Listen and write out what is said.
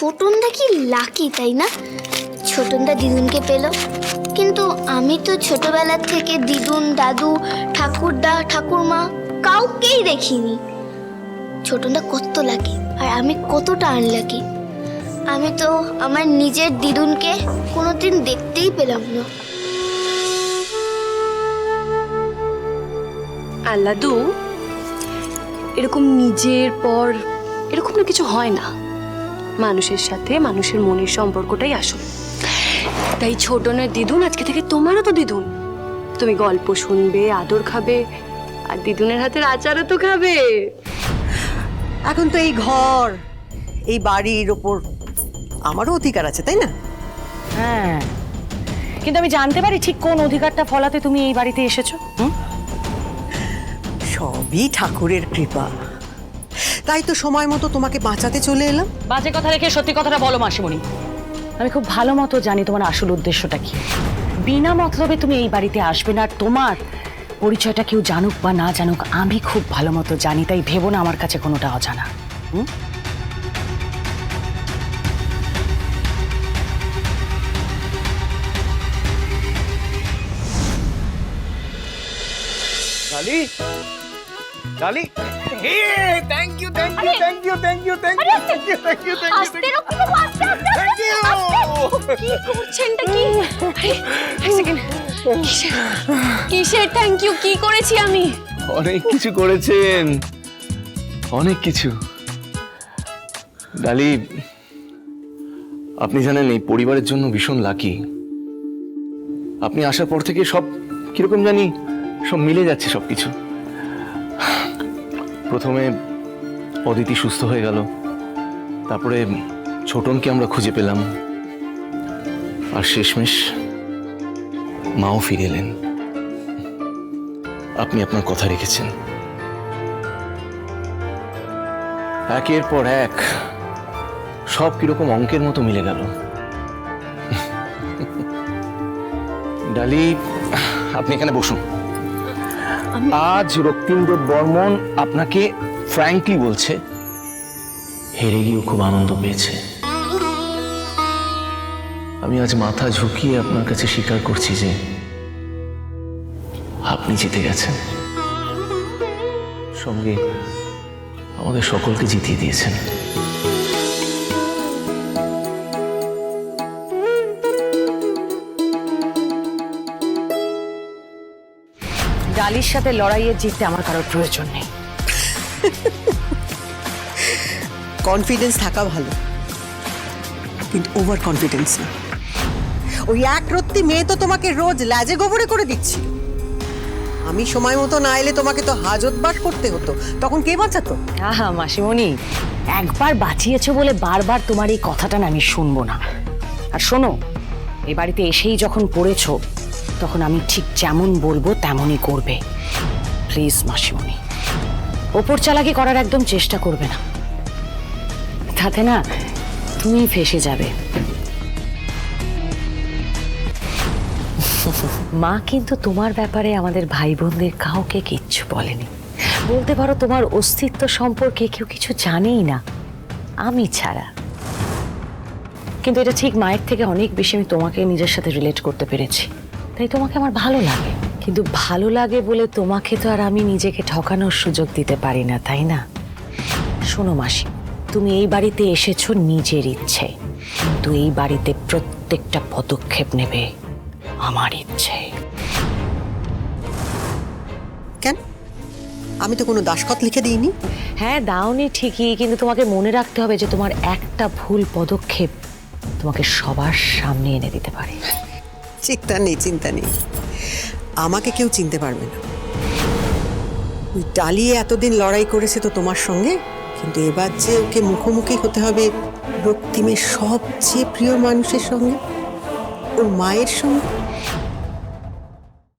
ছোটনদা কি লাকি তাই না? ছোটনদা দিদুনকে পেল। কিন্তু আমি তো ছোটবেলা থেকে দিদুন দাদু, ঠাকুরদা, ঠাকুরমা কাউকেই দেখিনি। ছোটনদা কত লাকি আর আমি কতটা আনলাকি আমি তো আমার নিজের দিদুনকে কোনোদিন দেখতেই পেলাম না। আল্লাদু, এরকম নিজের পর এরকম না কিছু হয় না। মানুষের সাথে মানুষের মনের সম্পর্কটাই আসল। তাই ছোটনের দিদুন আজকে থেকে তোমারও তো দিদুন। তুমি গল্প শুনবে আদর খাবে আর দিদুনের হাতের আচারও তো খাবে। এখন তো এই ঘর এই বাড়ির ওপর আমারও অধিকার আছে তাই না? হ্যাঁ। কিন্তু আমি জানতে পারি ঠিক কোন অধিকারটা ফলাতে তুমি এই বাড়িতে এসেছ হুম? সবই ঠাকুরের কৃপা। তাই তো সময় মতো তোমাকে বাঁচাতে চলে এলাম। বাজে কথা রেখে সত্যি কথাটা বলো মাসিমণি। আমি খুব ভালো মতো জানি তোমার আসল উদ্দেশ্যটা কি। বিনা মতলবে তুমি এই বাড়িতে আসবে না আর তোমার পরিচয়টা কেউ জানুক বা না জানুক আমি খুব ভালো মতো জানি তাই ভেবো না আমার কাছে কোনোটা অজানা। হুম? ডালি হে thank you thank you thank you thank you thank you thank you thank you thank you thank you করছেনটা কি আরে, এক সেকেন্ড কিসের কিসের থ্যাংক ইউ কি করেছি আমি অনেক কিছু করেছেন। অনেক কিছু। ডালি আপনি জানেন এই পরিবারের জন্য ভীষণ লাকি আপনি আসার পর থেকে সব কীরকম জানি সব মিলে যাচ্ছে সব কিছু প্রথমে অদিতি সুস্থ হয়ে গেল। তারপরে ছোটনকে আমরা খুঁজে পেলাম। আর শেষমেশ মাও ফিরে এলেন। আপনি আপনার কথা রেখেছেন। একের পর এক সব কীরকম অঙ্কের মতো মিলে গেল। ডালি, আপনি এখানে বসুন। আজ রক্তিন্দ্র বর্মন আপনাকে ফ্র্যাঙ্কলি বলছে, হেরে গিয়েও খুব আনন্দ পেয়েছে। আমি আজ মাথা ঝুঁকিয়ে আপনার কাছে স্বীকার করছি যে আপনি জিতে গেছেন। সঙ্গে আমাদের সকলকে জিতিয়ে দিয়েছেন। ডালির সাথে লড়াইয়ে জিততে আমার কারোর প্রয়োজন নেই। কনফিডেন্স থাকা ভালো। কিন্তু ওভার কনফিডেন্স না। ওই এক রত্তি মেয়ে তো তোমাকে রোজ লাজে গোবরে করে দিচ্ছি। আমি সময় মতো না এলে তোমাকে তো হাজত বাস করতে হতো। তখন কে বাঁচাতো? আহা মাসিমণি একবার বাঁচিয়েছো বলে বারবার তোমার এই কথাটা না আমি শুনব না। আর শোনো এই বাড়িতে এসেই যখন পড়েছো তখন আমি ঠিক যেমন বলব তেমনই করবে। প্লিজ মাসিমণি। ওপর চালাকি করার একদম চেষ্টা করবে না। তাতে না তুমি ফেসে যাবে। মা কিন্তু তোমার ব্যাপারে আমাদের ভাই বোনদের কাউকে কিচ্ছু বলেনি। বলতে পারো তোমার অস্তিত্ব সম্পর্কে কেউ কিছু জানেই না। আমি ছাড়া। কিন্তু এটা ঠিক মায়ের থেকে অনেক বেশি আমি তোমাকে নিজের সাথে রিলেট করতে পেরেছি। তাই তোমাকে আমার ভালো লাগে। কিন্তু ভালো লাগে বলে তোমাকে তো আর আমি নিজেকে ঠকানোর সুযোগ দিতে পারি না তাই না? শোনো মাসি তুমি এই বাড়িতে এসেছ নিজের ইচ্ছে। কিন্তু এই বাড়িতে প্রত্যেকটা পদক্ষেপ নেবে আমার ইচ্ছে। কেন? আমি তো কোনো দাসখত লিখে দিইনি। হ্যাঁ দাওনি ঠিকই কিন্তু তোমাকে মনে রাখতে হবে যে তোমার একটা ভুল পদক্ষেপ তোমাকে সবার সামনে এনে দিতে পারে। চিন্তা নেই চিন্তা নেই। আমাকে কেউ চিনতে পারবে না। ওই ডালিয়ে এতদিন লড়াই করেছে তো তোমার সঙ্গে, কিন্তু এবার যে ওকে মুখোমুখি হতে হবে রক্তিমের সবচেয়ে প্রিয় মানুষের সঙ্গে, ওর মায়ের সঙ্গে।